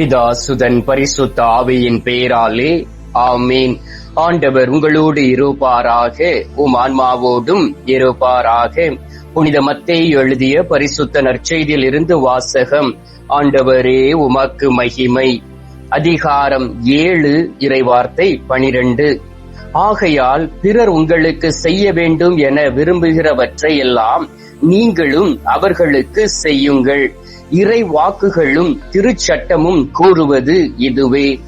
பிதா சுதன் பரிசுத்த ஆவியின் பெயராலே ஆமீன். ஆண்டவர் உங்களோடு இருப்பாராக உம் ஆன்மாவோடும் இருப்பாராக. புனித மத்தை எழுதிய பரிசுத்த நற்செய்தியில் இருந்து வாசகம் ஆண்டவரே உமக்கு மகிமை. அதிகாரம் ஏழு இறைவார்த்தை பனிரெண்டு. ஆகையால் பிறர் உங்களுக்கு செய்ய வேண்டும் என விரும்புகிறவற்றை எல்லாம் நீங்களும் அவர்களுக்கு செய்யுங்கள். இறை வாக்குகளும் திருச்சட்டமும் கூறுவது இதுவே.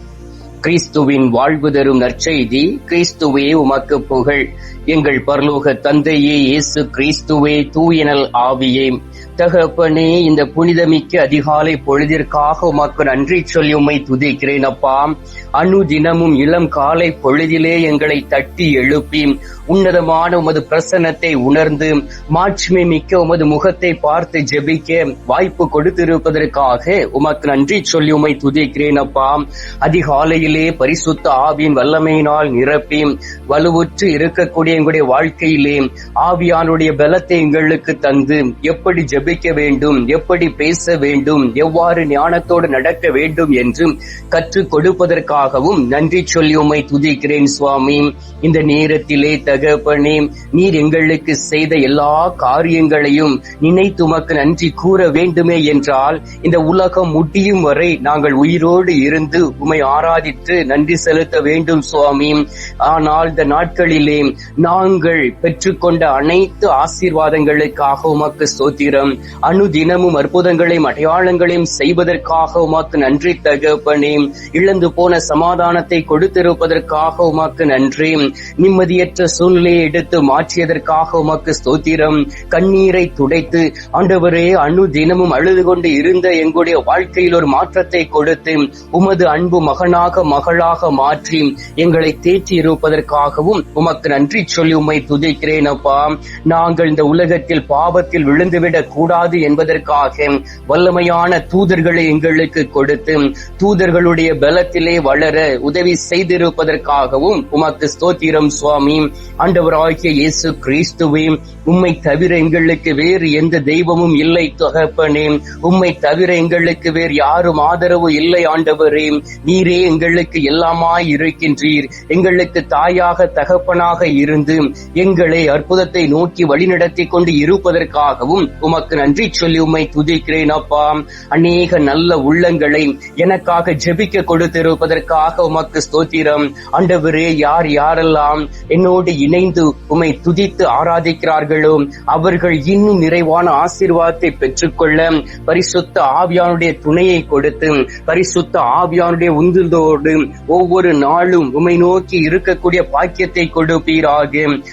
கிறிஸ்துவின் வாழ்வு தரும் நற்செய்தி கிறிஸ்துவே உமக்கு புகழ். எங்கள் பரலோக தந்தையே இயேசு கிறிஸ்துவே தூயனல் ஆவியே. தகப்பனே இந்த புனிதமிக்க அதிகாலை பொழுதிற்காக உமக்கு நன்றி சொல்லி உம்மை துதிக்கிறேன் அப்பா. அணு தினமும் இளம் காலை பொழுதிலே எங்களை தட்டி எழுப்பி உன்னதமான உமது பிரசன்னத்தை உணர்ந்து மாட்சிமை மிக்க உமது முகத்தை பார்த்து ஜெபிக்க வாய்ப்பு கொடுத்திருப்பதற்காக உமக்கு நன்றி சொல்லி உம்மை துதிக்கிறேன் அப்பா. அதிகாலையிலே பரிசுத்த ஆவியின் வல்லமையினால் நிரப்பி வலுவுற்று இருக்கக்கூடிய எங்களுடைய வாழ்க்கையிலே ஆவியானுடைய பலத்தை எங்களுக்கு தந்து எப்படி ஜபிக்க வேண்டும் எப்படி பேச வேண்டும் எவ்வாறு ஞானத்தோடு நடக்க வேண்டும் என்று கற்றுக் கொடுப்பதற்காகவும் நன்றி சொல்லி உமை துதிக்கிறேன் சுவாமி. இந்த நேரத்திலே தகப்பனே நீர் எங்களுக்கு செய்த எல்லா காரியங்களையும் நினைத்து உமக்கு நன்றி கூற வேண்டுமே என்றால் இந்த உலகம் முடியும் வரை நாங்கள் உயிரோடு இருந்து உமை ஆராதித்து நன்றி செலுத்த வேண்டும் சுவாமி. ஆனால் இந்த நாட்களிலே நாங்கள் பெற்றுக்கொண்ட அனைத்து ஆசீர்வாதங்களுக்காக உமக்கு சோத்திரம் அணு தினமும் அற்புதங்களையும் அடையாளங்களையும் செய்வதற்காக உமக்கு நன்றி தகப்பனே. இழந்து போன சமாதானத்தை கொடுத்திருப்பதற்காக உமக்கு நன்றி. நிம்மதியற்ற சூழ்நிலையை எடுத்து மாற்றியதற்காக உமக்கு ஸ்தோத்திரம். கண்ணீரை துடைத்து ஆண்டவரே அணு தினமும் அழுது கொண்டு இருந்த எங்களுடைய வாழ்க்கையில் ஒரு மாற்றத்தை கொடுத்து உமது அன்பு மகனாக மகளாக மாற்றி எங்களை தேற்றி இருப்பதற்காகவும் உமக்கு நன்றி சொல்லி உம்மை துதிக்கிறேன் அப்பா நாங்கள் இந்த உலகத்தில் பாவத்தில் விழுந்துவிடக் கூடாது என்பதற்காக வல்லமையான தூதர்களை எங்களுக்கு கொடுத்து தூதர்களுடைய பலத்திலே வளர உதவி செய்திருப்பதற்காகவும் உமக்கு ஸ்தோத்திரம் சுவாமி. ஆண்டவராகிய இயேசு கிறிஸ்துவே உம்மை தவிர எங்களுக்கு வேறு எந்த தெய்வமும் இல்லை தகப்பனே. உம்மை தவிர எங்களுக்கு வேறு யாரும் ஆதரவு இல்லை ஆண்டவரே. நீரே எங்களுக்கு எல்லாமாய் இருக்கின்றீர். எங்களுக்கு தாயாக தகப்பனாக இருந்து எங்களை அற்புதத்தை நோக்கி வழிநடத்தி கொண்டு இருப்பதற்காகவும் உமக்கு நன்றி சொல்லி உம்மை துதிக்கிறேன் அப்பா. அநேக நல்ல உள்ளங்களை எனக்காக ஜெபிக்க கொடுத்திருப்பதற்காக உமக்கு ஸ்தோத்திரம். ஆண்டவரே யார் யாரெல்லாம் என்னோடு இணைந்து உமை துதித்து ஆராதிக்கிறார்களோ அவர்கள் இன்னும் நிறைவான ஆசீர்வாதத்தை பெற்றுக்கொள்ள பரிசுத்த ஆவியானுடைய துணையை கொடுத்து பரிசுத்த ஆவியானுடைய உந்துதோடு ஒவ்வொரு நாளும் உம்மை நோக்கி இருக்கக்கூடிய பாக்கியத்தை கொடுப்பீராக.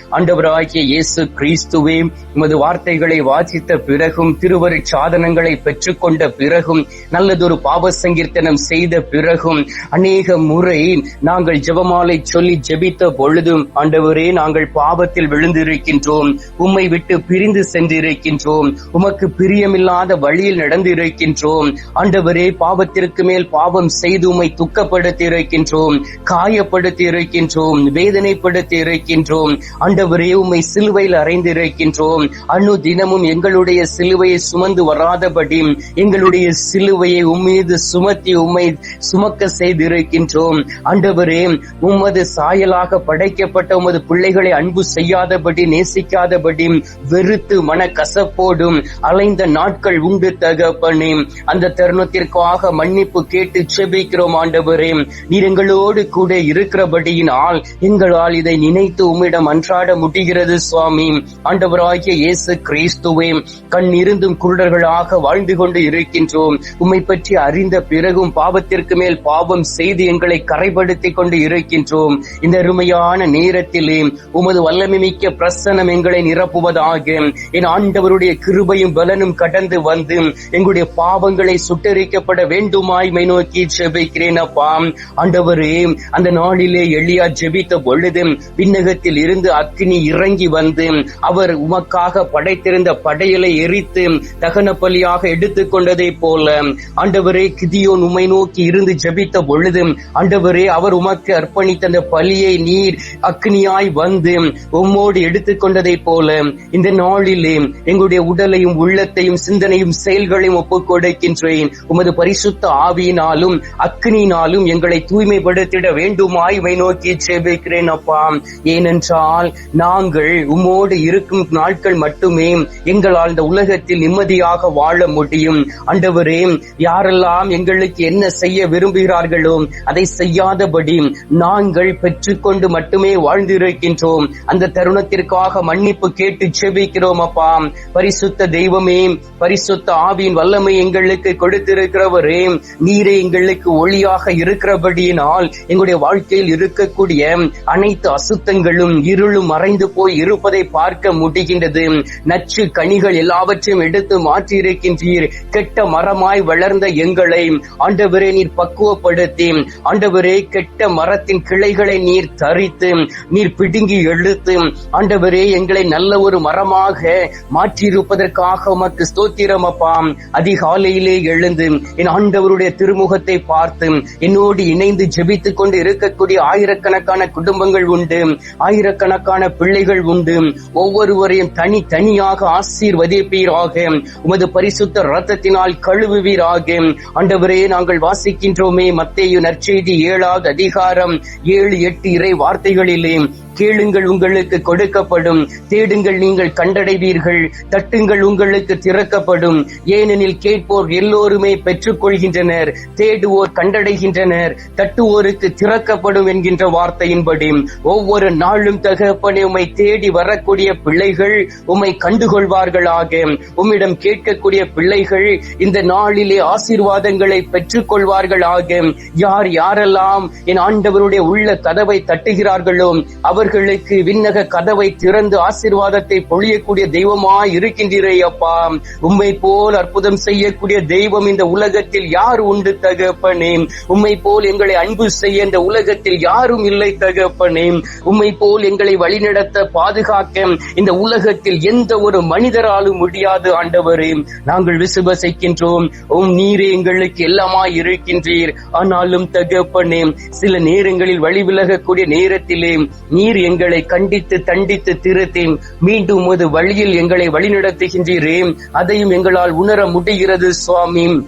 ஆண்டவராகிய இயேசு கிறிஸ்துவே உமது வார்த்தைகளை வாசித்த பிறகும் திருவரு சாதனங்களை பெற்றுக்கொண்ட பிறகும் நல்லதொரு பாவ சங்கீர்த்தனம் செய்த பிறகும் அநேக முறை நாங்கள் ஜெபமாலை சொல்லி ஜெபித்த பொழுதும் ஆண்டவரே நாங்கள் பாவத்தில் விழுந்திருக்கின்றோம். உம்மை விட்டு பிரிந்து சென்றிருக்கின்றோம். உமக்கு பிரியமில்லாத வழியில் நடந்திருக்கின்றோம். ஆண்டவரே பாவத்திற்கு மேல் பாவம் செய்து உம்மை துக்கப்படுத்தி இருக்கின்றோம் காயப்படுத்தி இருக்கின்றோம் வேதனைப்படுத்தி இருக்கின்றோம் ஆண்டவரே உம்மை சிலுவையில் அறைந்திருக்கின்றோம். அணு தினமும் எங்களுடைய சிலுவையை சுமந்து வராதபடி எங்களுடைய சிலுவையை உம்மீது சுமத்தி உம்மை சுமக்க செய்திருக்கின்றோம். ஆண்டவரே உமது சாயலாக படைக்கப்பட்ட உமது பிள்ளைகளை அன்பு செய்யாதபடி நேசிக்காதபடி வெறுத்து மன கசப்போடும் அலைந்த நாட்கள் உண்டு தகப்பனே. அந்த தருணத்திற்காக மன்னிப்பு கேட்டு செபிக்கிறோம் ஆண்டவரே. நீர் எங்களோடு கூட இருக்கிறபடியினால் எங்களால் இதை நினைத்து உம்மிடம் என்னிடம் அன்றாட முடிகிறது சுவாமி. ஆண்டவராகிய இயேசு கிறிஸ்துவே கண் இருந்தும் குருடர்களாக வாழ்ந்து கொண்டு இருக்கின்றோம். உம்மை பற்றி அறிந்த பிறகும் பாவத்திற்கு மேல் பாவம் செய்து எங்களை கரைப்படுத்திக் கொண்டு இருக்கின்றோம். இந்த அருமையான நேரத்திலே உமது வல்லமிமிக்க பிரசனம் எங்களை நிரப்புவதாக. என் ஆண்டவருடைய கிருபையும் பலனும் கடந்து வந்து எங்களுடைய பாவங்களை சுட்டரிக்கப்பட வேண்டுமாய் மை நோக்கி ஜெபிக்கிறேன் அப்பா. ஆண்டவரே அந்த நாளிலே எளியா ஜெபித்த பொழுது விண்ணகத்தில் இருந்து அக்னி இறங்கி வந்து அவர் உமக்காக படைத்திருந்த படையலை எரித்து தகன பலியாக எடுத்துக் கொண்டதை போல ஆண்டவரே கிதியோன் உமை நோக்கி இருந்து ஜபித்த பொழுது ஆண்டவரே அவர் உமக்கு அர்ப்பணித்த அந்த பலியை நீர் அக்னியாய் வந்து உம்மோடு எடுத்துக்கொண்டதை போல இந்த நாளிலே எங்களுடைய உடலையும் உள்ளத்தையும் சிந்தனையும் செயல்களையும் ஒப்புக் கொடுக்கின்றேன். உமது பரிசுத்த ஆவியினாலும் அக்னியினாலும் எங்களை தூய்மைப்படுத்திட வேண்டுமாய் மை நோக்கி ஜெபிக்கிறேன் அப்பா. ஏனென்று ஏனென்றால் நாங்கள் உம்மோடு இருக்கும் நாட்கள் மட்டுமே எங்களால் இந்த உலகத்தில் நிம்மதியாக வாழ முடியும். அண்டவரே யாரெல்லாம் எங்களுக்கு என்ன செய்ய விரும்புகிறார்களோ அதை செய்யாதபடி நாங்கள் பெற்றுக்கொண்டு மட்டுமே வாழ்ந்திருக்கின்றோம். அந்த தருணத்திற்காக மன்னிப்பு கேட்டு செபிக்கிறோம் அப்பா. பரிசுத்த தெய்வமே பரிசுத்த ஆவியின் வல்லமை எங்களுக்கு கொடுத்திருக்கிறவரே நீரே எங்களுக்கு ஒளியாக இருக்கிறபடியினால் எங்களுடைய வாழ்க்கையில் இருக்கக்கூடிய அனைத்து அசுத்தங்களும் இருளும் மறைந்து போய் இருப்பதை பார்க்க முடிகின்றது. நச்சு கனிகள் எல்லாவற்றையும் எடுத்து மாற்றி இருக்கின்றீர் கெட்ட மரமாய் வளர்ந்த எங்களை ஆண்டவரே நீர் பக்குவப்படுத்தி ஆண்டவரே கெட்ட மரத்தின் கிளைகளை நீர் தரித்து நீர் பிடுங்கி எழுத்து ஆண்டவரே எங்களை நல்ல ஒரு மரமாக மாற்றியிருப்பதற்காக உமக்கு ஸ்தோத்திரம் அப்பா. அதிகாலையிலே எழுந்து என் ஆண்டவருடைய திருமுகத்தை பார்த்து என்னோடு இணைந்து ஜெபித்துக் கொண்டு இருக்கக்கூடிய ஆயிரக்கணக்கான குடும்பங்கள் உண்டு. ஆயிரக்கணக்கான பிள்ளைகள் உண்டு. ஒவ்வொருவரையும் தனி தனியாக ஆசீர்வதிப்பீராக. உமது பரிசுத்த ரத்தத்தினால் கழுவுவீராக. ஆண்டவரே நாங்கள் வாசிக்கின்றோமே மத்தேயு நற்செய்தி ஏழாவது அதிகாரம் ஏழு எட்டு இறை வார்த்தைகளிலே. கேளுங்கள் உங்களுக்கு கொடுக்கப்படும். தேடுங்கள் நீங்கள் கண்டடைவீர்கள். தட்டுங்கள் உங்களுக்கு திறக்கப்படும். ஏனெனில் கேட்போர் எல்லோருமே பெற்றுக் கொள்கின்றனர் தேடுவோர் கண்டடைகின்றனர். தட்டுவோருக்கு திறக்கப்படும் என்கின்ற வார்த்தையின்படி ஒவ்வொரு நாளும் தகப்பனே உமை தேடி வரக்கூடிய பிள்ளைகள் உம்மை கண்டுகொள்வார்களாக. உம்மிடம் கேட்கக்கூடிய பிள்ளைகள் இந்த நாளிலே ஆசீர்வாதங்களை பெற்றுக் கொள்வார்களாக யார் யாரெல்லாம் என் ஆண்டவருடைய உள்ள கதவை தட்டுகிறார்களோ அவர் அவர்களுக்கு விண்ணக கதவை திறந்து ஆசீர்வாதத்தை பொழியக்கூடிய தெய்வமாய் இருக்கின்றீரே அப்பா. உம்மை போல் அற்புதம் செய்யக்கூடிய தெய்வம் இந்த உலகத்தில் யார் உண்டு தகப்பனே? உம்மை போல் எங்களை அன்பு செய்ய இந்த உலகத்தில் யாரும் இல்லை தகப்பனே. உம்மை போல் எங்களை வழிநடத்த பாதுகாக்க இந்த உலகத்தில் எந்த ஒரு மனிதராலும் முடியாது ஆண்டவரே. நாங்கள் விசுவசிக்கின்றோம். உம் நீரே எங்களுக்கு எல்லாமாய் இருக்கின்றீர் ஆனாலும் தகப்பனே சில நேரங்களில் வழி விலகக்கூடிய நேரத்திலே நீர் எங்களை கண்டித்து தண்டித்து திருத்தி மீண்டும் ஒரு வழியில் எங்களை வழிநடத்துகின்றீரே. அதையும் எங்களால் உணர முடிகிறது சுவாமி.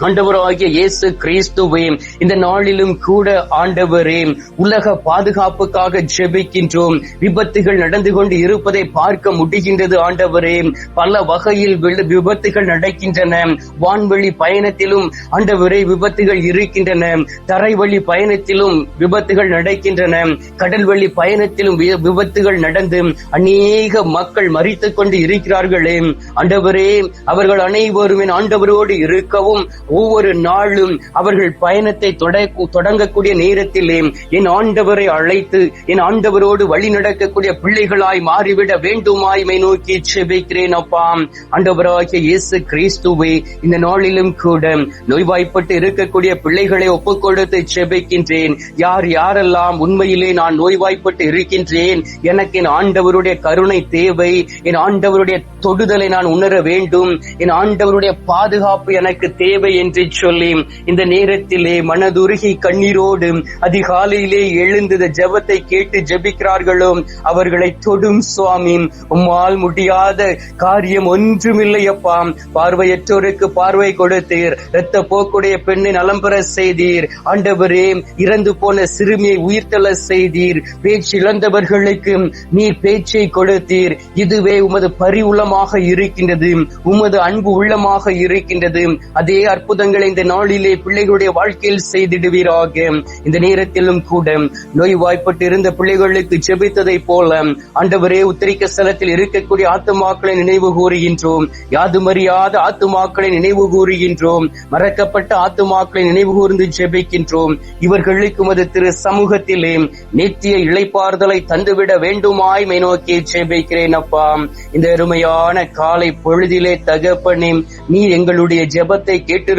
ஆண்டவராகிய இயேசு கிறிஸ்துவே இந்த நாளிலும் கூட ஆண்டவரே உலக பாதுகாப்புக்காக ஜெபிக்கின்றோம். விபத்துகள் நடந்து கொண்டு இருப்பதை பார்க்க முடிகின்றது ஆண்டவரே. பல வகையில் விபத்துகள் நடக்கின்றன. வான்வழி பயணத்திலும் ஆண்டவரே விபத்துகள் இருக்கின்றன. தரைவழி பயணத்திலும் விபத்துகள் நடக்கின்றன. கடல் வழி பயணத்திலும் வி- விபத்துகள் நடந்து அநேக மக்கள் மறித்துக் கொண்டு இருக்கிறார்களே. ஆண்டவரே அவர்கள் அனைவருமே ஆண்டவரோடு இருக்கவும் ஒவ்வொரு நாளும் அவர்கள் பயணத்தை தொட- தொடங்கக்கூடிய நேரத்திலே என் ஆண்டவரை அழைத்து என் ஆண்டவரோடு வழி நடக்கக்கூடிய பிள்ளைகளாய் மாறிவிட வேண்டுமாய்மை நோக்கி செபிக்கிறேன் அப்பாம் ஆண்டவராகிய இயேசு கிறிஸ்துவே இந்த நாளிலும் கூட நோய்வாய்ப்பட்டு இருக்கக்கூடிய பிள்ளைகளை ஒப்புக் கொடுத்து செபிக்கின்றேன். யார் யாரெல்லாம் உண்மையிலே நான் நோய்வாய்ப்பட்டு இருக்கின்றேன் எனக்கு என் ஆண்டவருடைய கருணை தேவை. என் ஆண்டவருடைய தொடுதலை நான் உணர வேண்டும். என் ஆண்டவருடைய பாதுகாப்பு எனக்கு தேவை என்று சொல்லி இந்த நேரத்திலே மனதுருகி கண்ணீரோடு அதிகாலையிலே எழுந்து ஜபத்தை கேட்டு ஜபிக்கிறார்களோ அவர்களை தொடும் சுவாமி. உம்மால் முடியாத காரியம் ஒன்றுமில்லையப்பா பார்வையற்றோருக்கு பார்வை கொடுத்தீர். இரத்த போக்குடைய பெண்ணை நலம்பெற செய்தீர். ஆண்டவரே இறந்து போன சிறுமியை உயிர்த்தள செய்தீர். பேச்சு இழந்தவர்களுக்கு நீர் பேச்சை கொடுத்தீர். இதுவே உமது பரிவுளமாக இருக்கின்றது. உமது அன்பு உள்ளமாக இருக்கின்றது. அதே அற்ப அற்புதங்களை இந்த நாளிலே பிள்ளைகளுடைய வாழ்க்கையில் செய்திடுவீராக. இந்த நேரத்திலும் கூட நோய்வாய்ப்பட்டு இருந்த பிள்ளைகளுக்கு ஜெபித்ததை போல ஆண்டவரே உத்தரிக்க ஸ்தலத்தில் இருக்கக்கூடிய ஆத்துமாக்களை நினைவு கூறுகின்றோம். யாதுமறியாத ஆத்துமாக்களை நினைவு கூறுகின்றோம். மறக்கப்பட்ட ஆத்துமாக்களை நினைவு கூர்ந்து ஜெபிக்கின்றோம். இவர்களுக்கு மது திரு சமூகத்திலே நித்திய இளைப்பாறுதலை தந்துவிட வேண்டுமாய் மை நோக்கி ஜெபிக்கிறேன் அப்பா. இந்த அருமையான காலை பொழுதிலே தகப்பனே நீ எங்களுடைய ஜெபத்தை கேட்டிரு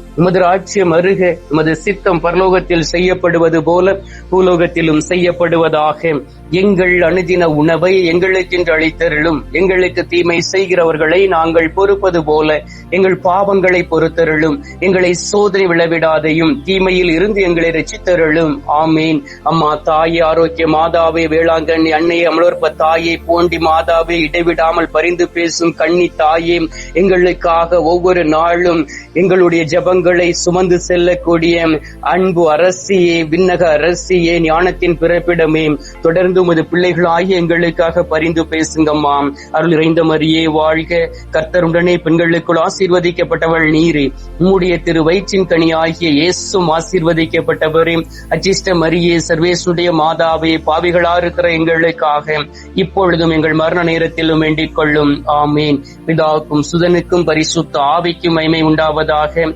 உமது ராஜ்யம் அருக உமது சித்தம் பரலோகத்தில் செய்யப்படுவது போல பூலோகத்திலும் செய்யப்படுவதாக. எங்கள் அணுதின உணவை எங்களுக்கு அளித்தருளும். எங்களுக்கு தீமை செய்கிறவர்களை நாங்கள் பொறுப்பது போல எங்கள் பாவங்களை பொறுத்தருளும். எங்களை சோதனை விளவிடாதையும் தீமையில் இருந்து எங்களை ரசித்தருளும் ஆமீன். அம்மா தாயே ஆரோக்கிய மாதாவே வேளாங்கண்ணி அன்னை அமலோற்ப தாயை போண்டி மாதாவே இடைவிடாமல் பரிந்து பேசும் கண்ணி தாயே எங்களுக்காக ஒவ்வொரு நாளும் எங்களுடைய ஜபங்கள் சுமந்து செல்லக்கூடிய அன்பு அரசியே விண்ணக அரசியே ஞானத்தின் பிறப்பிடமே. தொடர்ந்து உமது பிள்ளைகளாகிய எங்களுக்காக பரிந்து பேசுங்கம்மா. அருள் இறைந்த மரியே வாழ்க. கர்த்தருடனே பெண்களுக்குள் ஆசீர்வதிக்கப்பட்டவள் நீரே. உம்முடைய திரு வயிற்றின் கனி ஆகிய இயேசும் ஆசீர்வதிக்கப்பட்டவரே. அச்சிஷ்ட மரியே சர்வேசுடைய மாதாவே பாவிகளா இருக்கிற எங்களுக்காக இப்பொழுதும் எங்கள் மரண நேரத்திலும் வேண்டிக் கொள்ளும். ஆமீன். பிதாவுக்கும் சுதனுக்கும் பரிசுத்த ஆவிக்கும் மைமை உண்டாவதாக.